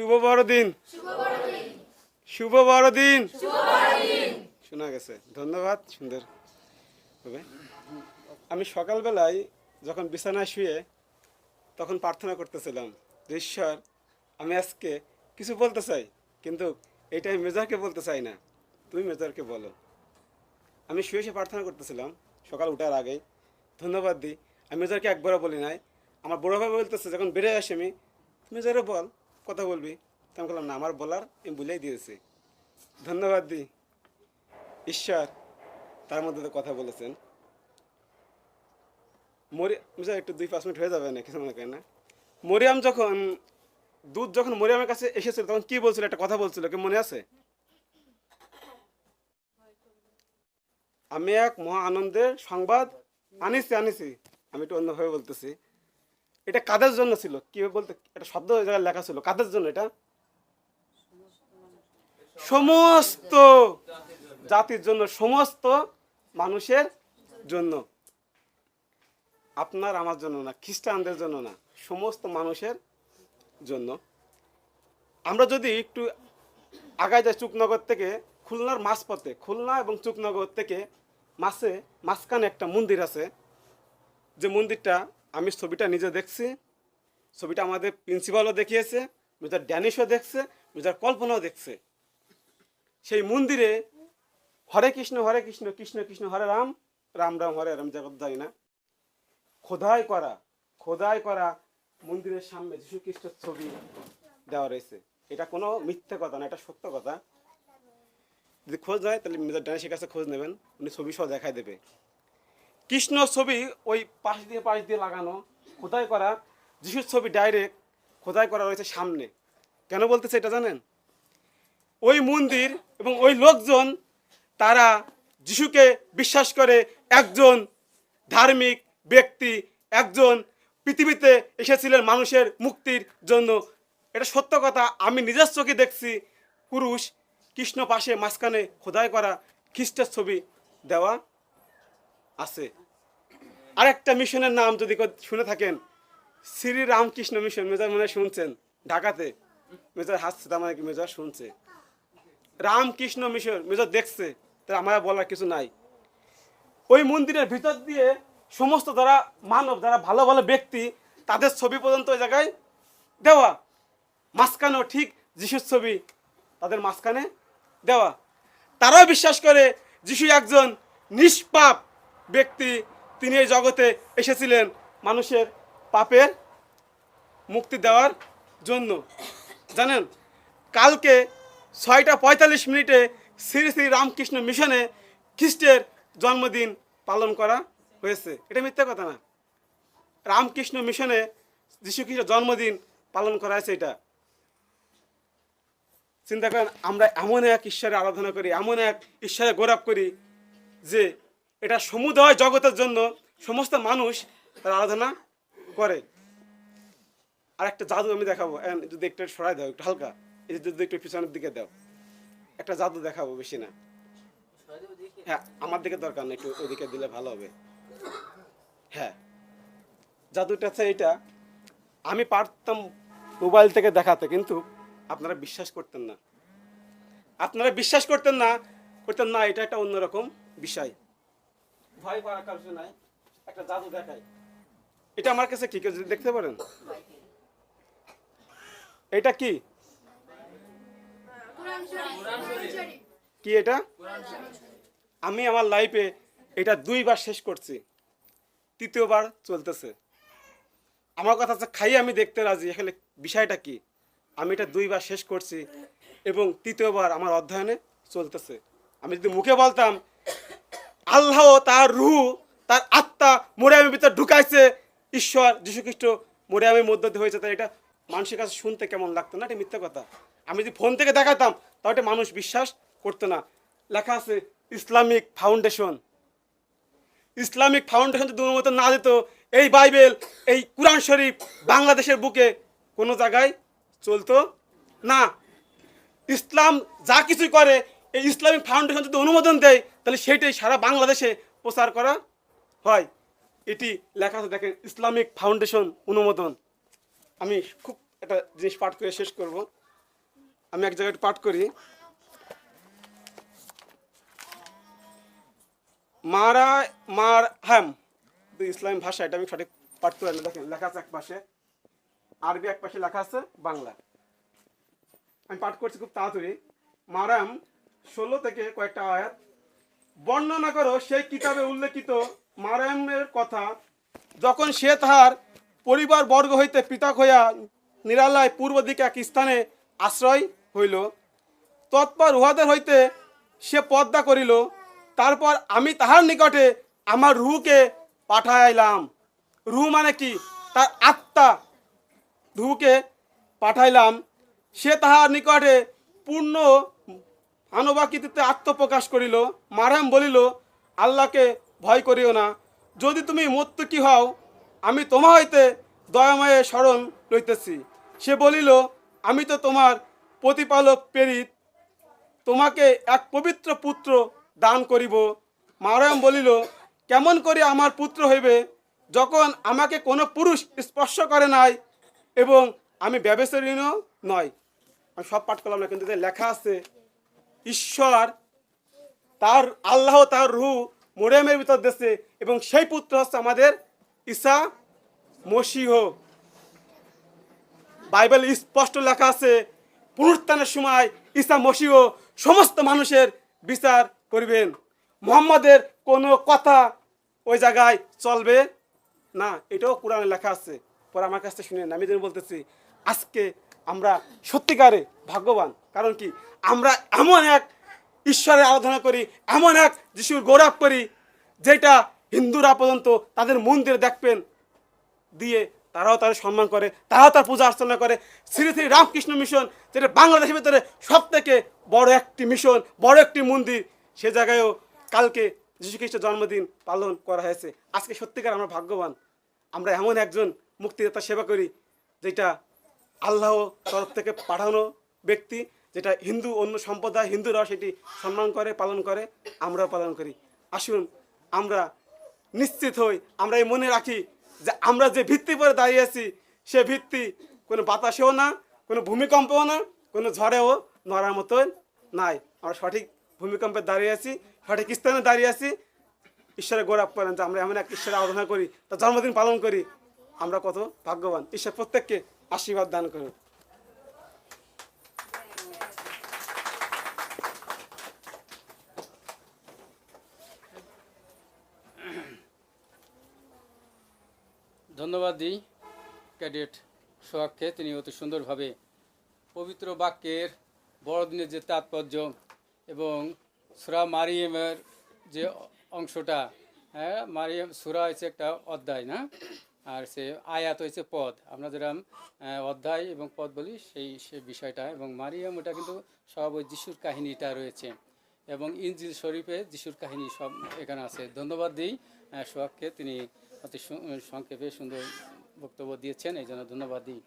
শুভ বড়দিন শুভ বড়দিন শোনা গেছে। ধন্যবাদ, সুন্দর। হবে আমি সকালবেলায় যখন বিছানায় শুয়ে তখন প্রার্থনা করতেছিলাম, যে ঈশ্বর, আমি আজকে কিছু বলতে চাই, কিন্তু এইটা আমি মেজরকে বলতে চাই না। তুমি মেজরকে বলো। আমি শুয়ে শুয়ে প্রার্থনা করতেছিলাম, সকাল উঠার আগেই। ধন্যবাদ দিই আমি মেজরকে একবারও বলি নাই। আমার বড় ভাই বলতেছে, যখন বেড়ে আসি আমি মেজরে বল। কথা বলবি? তো আমি বললাম, না, আমার বলার আমি বলেই দিয়েছি। ধন্যবাদ দিই ঈশ্বর তার মধ্যে তো কথা বলেছেন। মরি বুঝা একটু দুই, পাঁচ মিনিট হয়ে যাবে না কিছু মনে করেন না। মরিয়াম যখন, দুধ যখন মরিয়ামের কাছে এসেছিল, তখন কি বলছিল? একটা কথা বলছিল, কি মনে আছে? আমি এক মহা আনন্দের সংবাদ আনিছি আনিছি। আমি একটু অন্যভাবে বলতেছি। এটা কাদের জন্য ছিল? কি বলতে একটা শব্দ জায়গায় লেখা ছিল। কাদের জন্য এটা? সমস্ত জাতির জন্য, সমস্ত মানুষের জন্য। আপনার, আমার জন্য না, খ্রিস্টানদের জন্য না, সমস্ত মানুষের জন্য। আমরা যদি একটু আগায় যাই চুকনগর থেকে, খুলনার মাঝপথে, খুলনা এবং চুকনগর থেকে মাসে মাঝখানে একটা মন্দির আছে। যে মন্দিরটা আমি ছবিটা নিজে দেখছি, ছবিটা আমাদের প্রিন্সিপালও দেখিয়েছে, মিস্টার ড্যানিশও দেখছে, মিস্টার কল্পনাও দেখছে। সেই মন্দিরে হরে কৃষ্ণ হরে কৃষ্ণ কৃষ্ণ কৃষ্ণ, হরে রাম রাম রাম, হরে রাম জগৎ জানি না। খোদাই করা খোদাই করা মন্দিরের সামনে যীশু খ্রিস্টের ছবি দেওয়া রয়েছে। এটা কোনো মিথ্যে কথা না, এটা সত্য কথা। যদি খোঁজ হয়, তাহলে মেজর ড্যানিশের কাছে খোঁজ নেবেন, উনি ছবি সহ দেখাই দেবে। কৃষ্ণ ছবি ওই পাশ দিয়ে পাশ দিয়ে লাগানো, খোদাই করা, যিশুর ছবি ডাইরেক্ট খোদাই করা রয়েছে সামনে। কেন বলতেছে এটা জানেন? ওই মন্দির এবং ওই লোকজন, তারা যিশুকে বিশ্বাস করে একজন ধার্মিক ব্যক্তি, একজন পৃথিবীতে এসেছিলেন মানুষের মুক্তির জন্য। এটা সত্য কথা, আমি নিজের চোখে দেখছি পুরুষ কৃষ্ণ পাশে মাঝখানে খোদাই করা খ্রিস্টের ছবি দেওয়া আছে। আরেকটা মিশনের নাম যদি শুনে থাকেন, শ্রী রামকৃষ্ণ মিশন, মেজর মনে শুনছেন, ঢাকাতে। মেজর হাসছে, তার মানে কি মেজর শুনছে। রামকৃষ্ণ মিশন, মেজর দেখছে তার আমার বলার কিছু নাই। ওই মন্দিরের ভিতর দিয়ে সমস্ত যারা মানব, যারা ভালো ভালো ব্যক্তি, তাদের ছবি পর্যন্ত ওই জায়গায় দেওয়া। মাঝখানেও ঠিক যিশুর ছবি, তাদের মাঝখানে দেওয়া। তারাও বিশ্বাস করে, যিশু একজন নিষ্পাপ ব্যক্তি তিনি এই জগতে এসেছিলেন মানুষের পাপের মুক্তি দেওয়ার জন্য। জানেন, কালকে ছয়টা পঁয়তাল্লিশ মিনিটে শ্রী শ্রী রামকৃষ্ণ মিশনে খ্রিস্টের জন্মদিন পালন করা হয়েছে। এটা মিথ্যা কথা না। রামকৃষ্ণ মিশনে যীশু খ্রিস্টের জন্মদিন পালন করা হয়েছে এটা। চিন্তা করেন, আমরা এমন এক ঈশ্বরের আরাধনা করি, এমন এক ঈশ্বরে গৌরব করি যে এটা সমুদয় জগতের জন্য সমস্ত মানুষ তার আরাধনা করে। আর একটা জাদু আমি দেখাবো। যদি একটু সরাই দাও, একটু হালকা। যদি একটু পিছনের দিকে দাও। একটা জাদু দেখাবো বেশি না। হ্যাঁ আমার দিকে দরকার নেই, একটু ওদিকে দিলে ভালো হবে। হ্যাঁ জাদুটা আছে এটা। আমি পারতাম মোবাইল থেকে দেখাতে, কিন্তু আপনারা বিশ্বাস করতেন না। আপনারা বিশ্বাস করতেন না করতেন না, এটা একটা অন্যরকম বিষয়। ভয় করার কারণ নাই। একটা জাদু দেখাই। এটা আমার কাছে কি? কেউ দেখতে পারেন? এটা কি? কি এটা? আমি আমার লাইফে এটা দুইবার শেষ করছি। তৃতীয়বার চলতেছে। আমার কথা হচ্ছে খাই আমি দেখতে রাজি। এখানে বিষয়টা কি? আমি এটা দুইবার শেষ করছি এবং তৃতীয়বার আমার অধ্যয়নে চলতেছে। আমি যদি মুখে বলতাম আল্লাহ তার রুহ, তার আত্মা মোরিয়ামের ভিতরে ঢুকাইছে। ঈশ্বর যীশুখ্রিস্ট মোরিয়ামের মধ্য দিয়ে হয়েছে তাই এটা মানুষের কাছে শুনতে কেমন লাগতো না? এটা মিথ্যা কথা। আমি যদি ফোন থেকে দেখাতাম, তাহলে এটা মানুষ বিশ্বাস করতো না। লেখা আছে, ইসলামিক ফাউন্ডেশন। ইসলামিক ফাউন্ডেশন যদি অনুমোদন না দিত, এই বাইবেল, এই কোরআন শরীফ বাংলাদেশের বুকে কোনো জায়গায় চলতো না। ইসলাম যা কিছুই করে এই ইসলামিক ফাউন্ডেশন যদি অনুমোদন দেয়, তাহলে সেটাই সারা বাংলাদেশে প্রচার করা হয়। এটি লেখা আছে, দেখেন, ইসলামিক ফাউন্ডেশন অনুমোদন। আমি খুব একটা জিনিস পাঠ করে শেষ করব। আমি এক জায়গায় পাঠ করি। মারা, মার হ্যাম ইসলাম ভাষা, এটা আমি সঠিক পাঠ করে না, দেখেন, লেখা আছে এক পাশে। আরবি এক পাশে লেখা আছে বাংলা। আমি পাঠ করছি খুব তাড়াতাড়ি। মারাম ষোলো থেকে কয়েকটা আয়াত। বর্ণনা করো সেই কিতাবে উল্লেখিত মারামের কথা। যখন সে তাহার পরিবার বর্গ হইতে পৃথক হইয়া নিরালায় পূর্ব দিকে এক স্থানে আশ্রয় হইল, তৎপর উহাদের হইতে সে পদ্মা করিল, তারপর আমি তাহার নিকটে আমার রুহকে পাঠাইলাম। রুহ মানে কি? তার আত্মা রুহকে পাঠাইলাম। সে তাহার নিকটে পূর্ণ আনুবাকিতে আত্মপ্রকাশ করিল, মারাম বলিল, আল্লাহকে ভয় করিও না। যদি তুমি মত্তুকি হও, আমি তোমা হইতে দয়াময়ে স্মরণ লইতেছি। সে বলিল, আমি তো তোমার প্রতিপালক প্রেরিত, তোমাকে এক পবিত্র পুত্র দান করিব। মারায়াম বলিল, কেমন করে আমার পুত্র হইবে, যখন আমাকে কোনো পুরুষ স্পর্শ করে নাই এবং আমি ব্যবসায়ীনও নয়। আমি সব পাঠ করলাম না, কিন্তু লেখা আছে ঈশ্বর তার আল্লাহ তার রু মোরিয়ামের ভিতর দেশে এবং সেই পুত্র হচ্ছে আমাদের ঈসা মসিহ। বাইবেল স্পষ্ট লেখা আছে, পুনরুত্থানের সময় ঈসা মসিহ সমস্ত মানুষের বিচার করবেন। মোহাম্মদের কোনো কথা ওই জায়গায় চলবে না। এটাও কোরআনে লেখা আছে। পরে আমার কাছ শুনে আমি যেন বলতেছি, আজকে আমরা সত্যিকারে ভাগ্যবান। কারণ কি? আমরা এমন এক ঈশ্বরের আরাধনা করি, এমন এক যিশুর গৌরব করি, যেটা হিন্দুরা পর্যন্ত তাদের মন্দিরে দেখবেন, দিয়ে তারাও তার সম্মান করে, তারাও তার পূজা অর্চনা করে। শ্রী শ্রী রামকৃষ্ণ মিশন, যেটা বাংলাদেশের ভিতরে সব থেকে বড় একটি মিশন, বড় একটি মন্দির, সে জায়গায়ও কালকে যীশুখ্রিস্টের জন্মদিন পালন করা হয়েছে। আজকে সত্যিকার আমরা ভাগ্যবান। আমরা এমন একজন মুক্তিদাতা সেবা করি, যেটা আল্লাহ তরফ থেকে পাঠানো ব্যক্তি যেটা হিন্দু, অন্য সম্প্রদায় হিন্দুরাও সেটি সম্মান করে, পালন করে, আমরাও পালন করি। আসুন, আমরা নিশ্চিত হই, আমরা এই মনে রাখি যে আমরা যে ভিত্তি পরে দাঁড়িয়ে আছি, সে ভিত্তি কোনো বাতাসেও না, কোনো ভূমিকম্পও না, কোনো ঝড়েও নড়ার মতন নাই। আমরা সঠিক ভূমিকম্পে দাঁড়িয়ে আছি, সঠিক স্থানে দাঁড়িয়ে আছি। ঈশ্বরের গৌরব করেন যে আমরা এমন এক ঈশ্বরের আরাধনা করি, তার জন্মদিন পালন করি। আমরা কত ভাগ্যবান। ঈশ্বর প্রত্যেককে আশীর্বাদ দান করুন। ধন্যবাদ দিই ক্যাডেট সোহাগকে। তিনি অতি সুন্দরভাবে পবিত্র বাক্যের বড়দিনের যে তাৎপর্য এবং সুরা মারিয়ামের যে অংশটা হ্যাঁ মারিয়াম সুরা হয়েছে একটা অধ্যায়, না? আর সে আয়াত হয়েছে পদ। আমরা যেরকম অধ্যায় এবং পদ বলি, সেই, সে বিষয়টা। এবং মারিয়াম ওটা কিন্তু সব ওই যিশুর কাহিনীটা রয়েছে। এবং ইনজিল শরীফে যিশুর কাহিনী সব এখানে আছে। ধন্যবাদ দিই সোহাগকে। তিনি অতি সংক্ষেপে সুন্দর বক্তব্য দিয়েছেন এই জন্য ধন্যবাদ দিই।